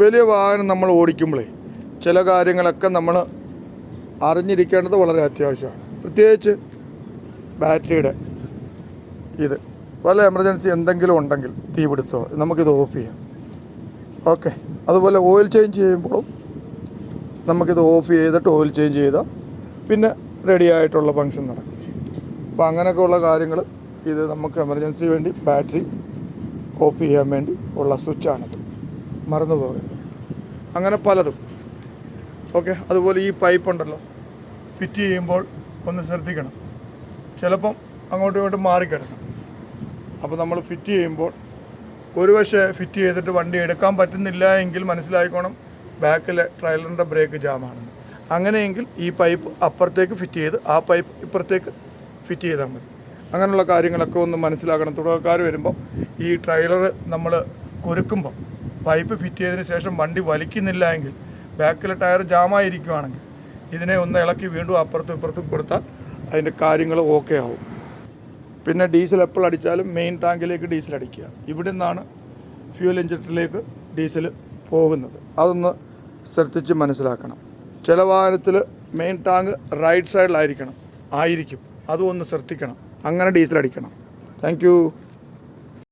വലിയ വാഹനം നമ്മൾ ഓടിക്കുമ്പോഴേ ചില കാര്യങ്ങളൊക്കെ നമ്മൾ അറിഞ്ഞിരിക്കേണ്ടത് വളരെ അത്യാവശ്യമാണ്. പ്രത്യേകിച്ച് ബാറ്ററിയുടെ ഇത്. വല്ല എമർജൻസി എന്തെങ്കിലും ഉണ്ടെങ്കിൽ തീപിടുത്തോ നമുക്കിത് ഓഫ് ചെയ്യാം. ഓക്കെ. അതുപോലെ ഓയിൽ ചേഞ്ച് ചെയ്യുമ്പോഴും നമുക്കിത് ഓഫ് ചെയ്തിട്ട് ഓയിൽ ചേഞ്ച് ചെയ്താൽ പിന്നെ റെഡി ആയിട്ടുള്ള ഫങ്ഷൻ നടക്കും. അപ്പോൾ അങ്ങനെയൊക്കെയുള്ള കാര്യങ്ങൾ ഇത് നമുക്ക് എമർജൻസി വേണ്ടി ബാറ്ററി ഓഫ് ചെയ്യാൻ വേണ്ടി ഉള്ള സ്വിച്ചാണിത് മറന്നു പോകരുത് അങ്ങനെ പലതും. ഓക്കെ അതുപോലെ ഈ പൈപ്പ് ഉണ്ടല്ലോ ഫിറ്റ് ചെയ്യുമ്പോൾ ഒന്ന് ശ്രദ്ധിക്കണം. ചിലപ്പം അങ്ങോട്ടും ഇങ്ങോട്ടും മാറിക്കിടക്കണം. അപ്പോൾ നമ്മൾ ഫിറ്റ് ചെയ്യുമ്പോൾ ഒരു പക്ഷേ ഫിറ്റ് ചെയ്തിട്ട് വണ്ടി എടുക്കാൻ പറ്റുന്നില്ല എങ്കിൽ മനസ്സിലായിക്കോണം ബാക്കിലെ ട്രയലറിന്റെ ബ്രേക്ക് ജാമാണെന്ന് അങ്ങനെയെങ്കിൽ ഈ പൈപ്പ് അപ്പുറത്തേക്ക് ഫിറ്റ് ചെയ്ത് ആ പൈപ്പ് ഇപ്പുറത്തേക്ക് ഫിറ്റ് ചെയ്താൽ മതി. അങ്ങനെയുള്ള കാര്യങ്ങളൊക്കെ ഒന്ന് മനസ്സിലാക്കണം. തുടക്കക്കാർ വരുമ്പോൾ ഈ ട്രെയിലർ നമ്മൾ കുരുക്കുമ്പോൾ പൈപ്പ് ഫിറ്റ് ചെയ്തതിന് ശേഷം വണ്ടി വലിക്കുന്നില്ല എങ്കിൽ ബാക്കിലെ ടയർ ജാമായിരിക്കുവാണെങ്കിൽ ഇതിനെ ഒന്ന് ഇളക്കി വീണ്ടും അപ്പുറത്തും ഇപ്പുറത്തും കൊടുത്താൽ അതിന്റെ കാര്യങ്ങൾ ഓക്കെ ആവും. പിന്നെ ഡീസൽ എപ്പോൾ അടിച്ചാലും മെയിൻ ടാങ്കിലേക്ക് ഡീസൽ അടിക്കുക. ഇവിടെ നിന്നാണ് ഫ്യൂൽ ഇഞ്ചക്ടറിലേക്ക് ഡീസൽ പോകുന്നത്. അതൊന്ന് ശ്രദ്ധിച്ച് മനസ്സിലാക്കണം. ചില വാഹനത്തിൽ മെയിൻ ടാങ്ക് റൈറ്റ് സൈഡിലായിരിക്കണം ആയിരിക്കും. അതും ഒന്ന് ശ്രദ്ധിക്കണം. അങ്ങനെ ഡീസൽ അടിക്കണം. താങ്ക്